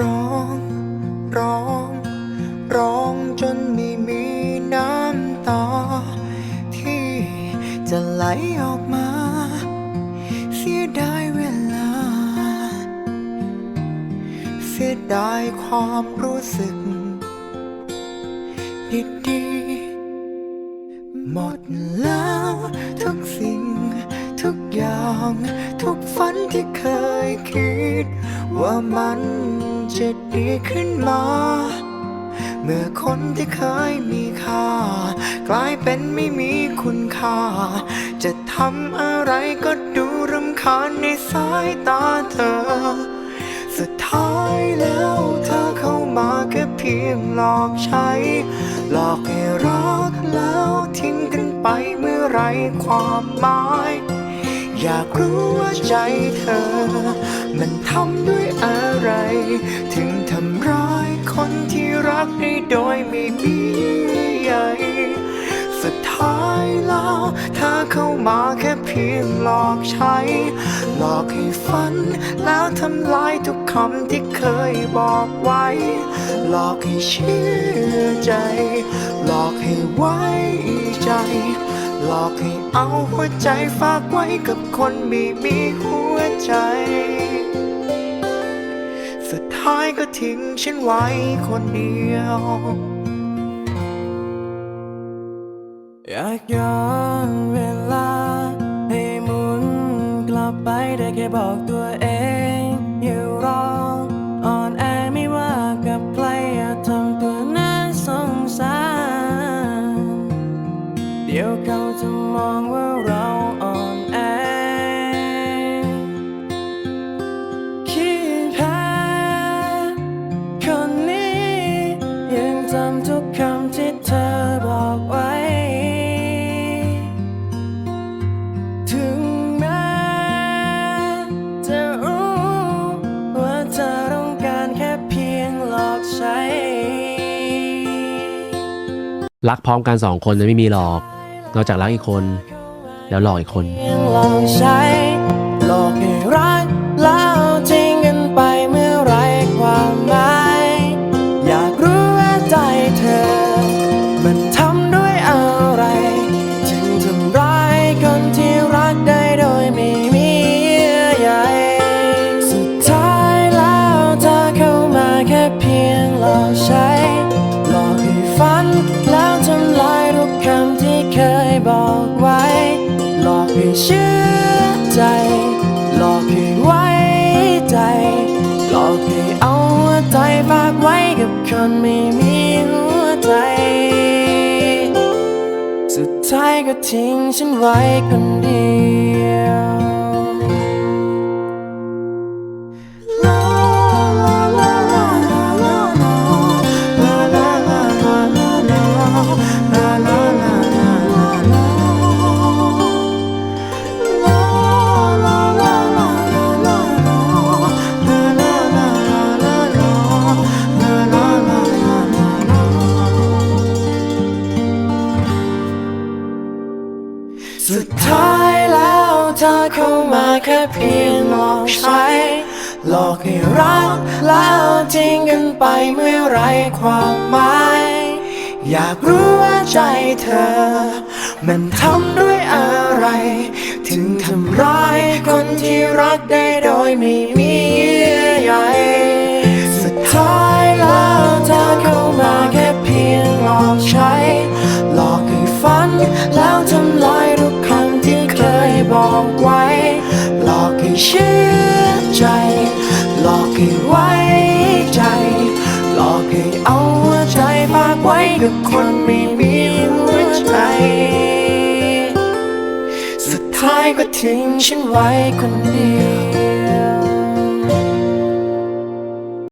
ร้อง ร้อง ร้องจนไม่มีน้ำตา ที่จะไหลออกมา เสียดายเวลา เสียดายความรู้สึก ดีดีหมดแล้วทุกสิ่ง ทุกอย่าง ทุกฝันที่เคยคิด ว่ามันจะดีขึ้นมา เมื่อคนที่เคยมีค่า กลายเป็นไม่มีคุณค่า จะทำอะไรก็ดูรำคาญในสายตาเธอ สุดท้ายแล้วเธอเข้ามาแค่เพียงหลอกใช้ หลอกให้รักแล้วทิ้งกันไปเมื่อไรความหมาย อยากรู้ว่าใจเธอ มันทำด้วยอะไร ถึงทำร้ายคนที่รักได้โดยไม่มีใยสุดท้ายแล้วเธอเข้ามาแค่เพียงหลอกใช้ หลอกให้ฝัน แล้วทำลายทุกคำที่เคยบอกไว้ หลอกให้เชื่อใจ หลอกให้ไว้ใจ หลอกให้เอาหัวใจฝากไว้กับคนไม่มีหัวใจ สุดท้ายก็ทิ้งฉันไว้คนเดียว อยากย้อนเวลา ให้หมุนกลับไปได้แค่บอกตัวเอง รักพร้อมกันสองคนจะไม่มีหรอก นอกจากรักอีกคน แล้วหลอกอีกคน ฝากไว้กับคนไม่มีหัวใจ สุดท้ายก็ทิ้งฉันไว้คนเดียว สุดท้ายแล้วเธอเข้ามาแค่เพียงหลอกใช้ หลอกให้รักแล้วทิ้งกันไปเมื่อไรความหมาย อยากรู้ว่าใจเธอ มันทำด้วยอะไร ถึงทำร้ายคนที่รักได้โดยไม่มี เชื่อใจ หลอกให้ไว้ใจ หลอกให้เอาหัวใจฝากไว้กับคนไม่มีหัวใจ สุดท้ายก็ทิ้งฉันไว้คนเดียว